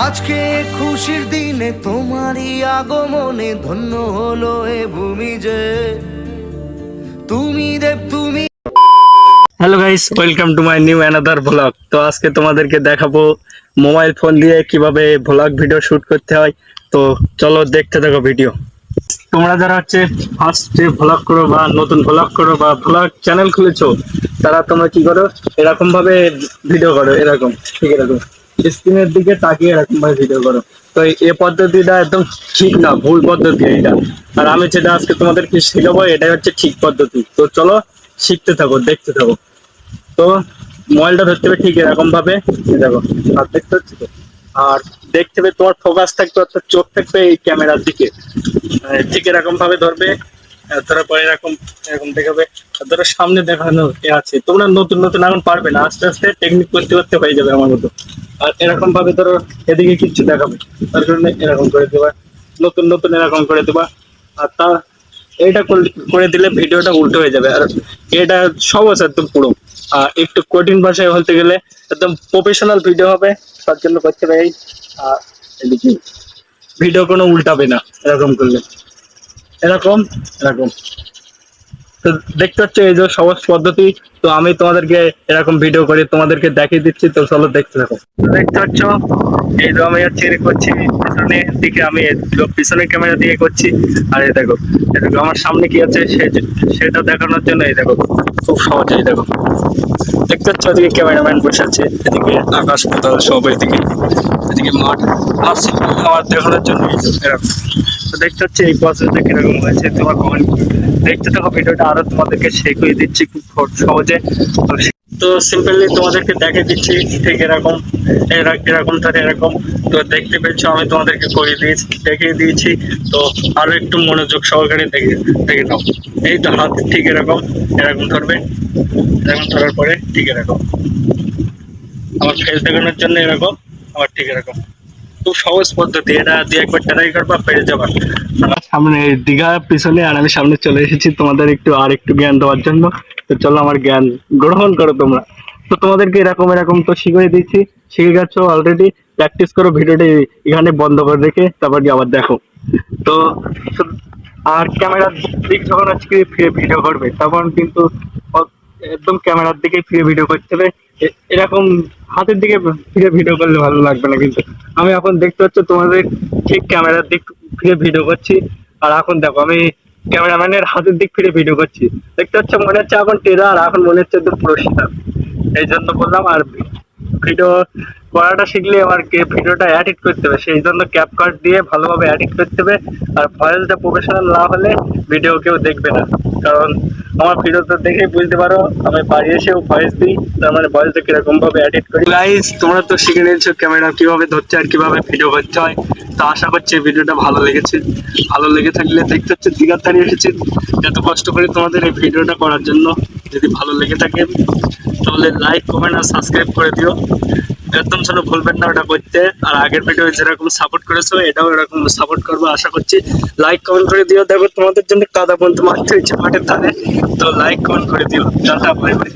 আজকে খুশির দিনে তোমারই আগমনে ধন্য হলো এ ভূমি যে। তুমি দেব, তুমি hello guys welcome to my new another blog তো আজকে তোমাদেরকে দেখাবো মোবাইল ফোন দিয়ে কীভাবে ব্লগ ভিডিও শুট করতে হয়। তো চলো দেখতে থাকো ভিডিও তোমরা যারা হচ্ছে ফার্স্টে ব্লগ করো বা নতুন ব্লগ করো বা ব্লগ চ্যানেল খুলেছো, তারা তোমরা কি করো? এরকম ভাবে ভিডিও করো, এরকম, ঠিক এরকম। স্ক্রিনের দিকে তাকিয়ে এরকম ভাবে ভিডিও করো। তো এই পদ্ধতিটা একদম ঠিক না ভুল পদ্ধতি এটা আর আমি যেটা আজকে তোমাদেরকে শেখাবো এটাই হচ্ছে ঠিক পদ্ধতি। তো চলো শিখতে থাকো দেখতে থাকো। তো মোবাইলটা ধরতে হবে ঠিক এরকম ভাবে দেখো আর দেখতে হচ্ছে তো। আর দেখতে হবে তোমার ফোকাস থাকবে অর্থাৎ চোখ থাকবে এই ক্যামেরার দিকে। আহ, ঠিক এরকম ভাবে ধরবে। আহ, তারপরে এরকম এরকম দেখাবে। ধরো সামনে দেখানো এ আছে। তোমরা নতুন নতুন এখন পারবে না। আস্তে আস্তে টেকনিক করতে করতে হয়ে যাবে আমার মতো। আর এরকম ভাবে ধরো এদিকে কিচ্ছু দেখাবে। তার কারণে এরকম করে দেবা। নতুন নতুন এরকম করে দেবা। আর তা এটা করে দিলে ভিডিওটা উল্টো হয়ে যাবে। আর এটা সহজ একদম পুরো। আর একটু কঠিন ভাষায় বলতে গেলে একদম প্রফেশনাল ভিডিও হবে। তার জন্য করতে হবে এই আর এদিকে ভিডিও কোনো উল্টাবে না এরকম করলে। এরকম এরকম। তো দেখতে পাচ্ছ এই যে সহজ পদ্ধতি, তো আমি তোমাদেরকে এরকম ভিডিও করে তোমাদেরকে দেখিয়ে দিচ্ছি, তো চলো দেখতে থাকো। দেখতে পাচ্ছ, এই যে আমি হচ্ছে করছি, পিছনে দিকে আমি পিছনে পিছনের ক্যামেরা দিয়ে করছি। আর এই দেখো আমার সামনে কি আছে সেটা দেখানোর জন্য এই দেখো। খুব সহজেই দেখো। দেখতে হচ্ছে ওদিকে ক্যামেরাম্যান বসে আছে, এদিকে আকাশ পাতাল সব এদিকে এদিকে মাঠ। আর আমার দেখানোর জন্য এরকম। তো দেখতে হচ্ছে এই প্রসেসটা কীরকম হয়েছে, তোমার কমেন্ট দেখতে থাকো ভিডিওটা আরও তোমাদেরকে শিখিয়ে দিচ্ছি খুব সহ- সহজে তো সিম্পলি তোমাদেরকে দেখে দিচ্ছি ঠিক এরকম এরকম তার এরকম। তো দেখতে পেয়েছ, আমি তোমাদেরকে করে দিয়েছি, দেখিয়ে দিয়েছি। তো আরও একটু মনোযোগ সহকারে দেখে দেখে নাও। এই তো হাত ঠিক এরকম এরকম ধরবে, এরকম ধরার পরে ঠিক এরকম। আমার ফেস দেখানোর জন্য এরকম, আমার ঠিক এরকম। খুব সহজ পদ্ধতি, এটা দিয়ে একবার ট্রাই করবা পেরে যাবা। সামনে দীঘা, পিছনে, আর আমি সামনে চলে এসেছি তোমাদের একটু, আর একটু জ্ঞান দেওয়ার জন্য। তো চলো আমার জ্ঞান গ্রহণ করো তোমরা। তো তোমাদেরকে এরকম এরকম তো শিখিয়ে দিচ্ছি শিখে গেছো অলরেডি প্র্যাকটিস করো, ভিডিওটি এখানে বন্ধ করে রেখে, তারপর গিয়ে আবার দেখো। তো, আর ক্যামেরার দিক যখন আজকে ফিরে ভিডিও করবে, তখন কিন্তু একদম ক্যামেরার দিকে ফিরে ভিডিও করতে হবে। এরকম হাতের দিকে ফিরে ভিডিও করলে ভালো লাগবে না কিন্তু। আমি এখন দেখতে পাচ্ছ তোমাদের ঠিক ক্যামেরার দিক ফিরে ভিডিও করছি। আর এখন দেখো, আমি ক্যামেরাম্যানের হাতের দিক ফিরে ভিডিও করছি। দেখতে পাচ্ছ, মনে হচ্ছে এখন টেরা, আর এখন মনে হচ্ছে একদম পুরো এই জন্য বললাম, আর ভিডিও করাটা শিখলে আমার ভিডিওটা এডিট করতে হবে। সেই জন্য ক্যাপ কাট দিয়ে ভালোভাবে এডিট করতে হবে। আর ভয়েসটা প্রফেশনাল না হলে ভিডিও কেউ দেখবে না। কারণ আমার ভিডিও তো দেখে বুঝতে পারো, আমি বাড়ি এসেও ভয়েস দিই, তার মানে ভয়েসটা কীরকম এডিট করি। গাইস তোমরা তো শিখে নিয়েছো ক্যামেরা কীভাবে ধরতে আর কীভাবে ভিডিও করতে হয়। তো আশা করছি ভিডিওটা ভালো লেগেছে। ভালো লেগে থাকলে দেখতে হচ্ছে দিঘার দাঁড়িয়ে এসেছি এত কষ্ট করে তোমাদের এই ভিডিওটা করার জন্য যদি ভালো লেগে থাকে তাহলে লাইক কমেন্ট আর সাবস্ক্রাইব করে দিও। একদম যেন ভুলবেন না ওটা করতে। আর আগের ভিডিও যেরকম সাপোর্ট করেছ, এটাও এরকম সাপোর্ট করব আশা করছি। লাইক কমেন্ট করে দিও। দেখো, তোমাদের জন্য কাদা বন্ধু মারতে হচ্ছে মাঠের ধারে। তো লাইক কমেন্ট করে দিও। Tata bye bye